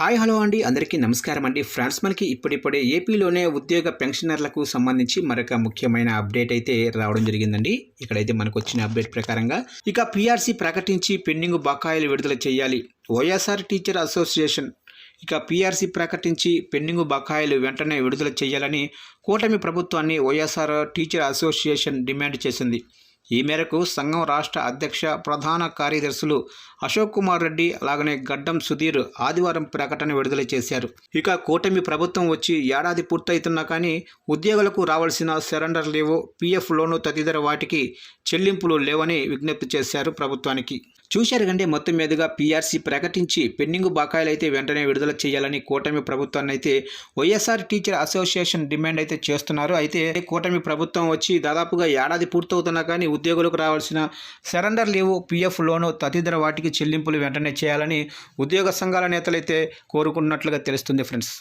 Hi hello అండి. అందరికీ నమస్కారం అండి. ఫ్రెండ్స్ మనకి ఇప్పుడిప్పుడే ఏపీలోనే ఉద్యోగ పెన్షనర్లకు సంబంధించి మరొక ముఖ్యమైన అప్డేట్ అయితే రావడం జరిగిందండి. ఇక్కడైతే మనకు వచ్చిన అప్డేట్ ప్రకారంగా ఇక పీఆర్సీ ప్రకటించి పెండింగ్ బకాయిలు విడుదల చేయాలి. వైఎస్ఆర్ టీచర్ అసోసియేషన్ ఇక పీఆర్సీ ప్రకటించి పెండింగ్ బకాయిలు వెంటనే విడుదల చేయాలని కూటమి ప్రభుత్వాన్ని వైఎస్ఆర్ టీచర్ అసోసియేషన్ డిమాండ్ చేసింది. ఈ మేరకు సంఘం రాష్ట్ర అధ్యక్ష ప్రధాన కార్యదర్శులు అశోక్ కుమార్ రెడ్డి అలాగనే గడ్డం సుధీర్ ఆదివారం ప్రకటన విడుదల చేశారు. ఇక కూటమి ప్రభుత్వం వచ్చి ఏడాది పూర్తవుతున్నా కానీ ఉద్యోగులకు రావాల్సిన సరెండర్ లేవో పీఎఫ్ లోను తదితర వాటికి చెల్లింపులు లేవని విజ్ఞప్తి చేశారు ప్రభుత్వానికి. చూశారు కంటే మొత్తం మీదుగా పీఆర్సీ ప్రకటించి పెండింగ్ బకాయిలు అయితే వెంటనే విడుదల చేయాలని కూటమి ప్రభుత్వాన్ని అయితే వైఎస్ఆర్ టీచర్ అసోసియేషన్ డిమాండ్ అయితే చేస్తున్నారు. అయితే కూటమి ప్రభుత్వం వచ్చి దాదాపుగా ఏడాది పూర్తవుతున్నా కానీ ఉద్యోగులకు రావాల్సిన సరెండర్ లీవ్ పీఎఫ్ లోను తదితర వాటికి చెల్లింపులు వెంటనే చేయాలని ఉద్యోగ సంఘాల నేతలైతే కోరుకున్నట్లుగా తెలుస్తుంది ఫ్రెండ్స్.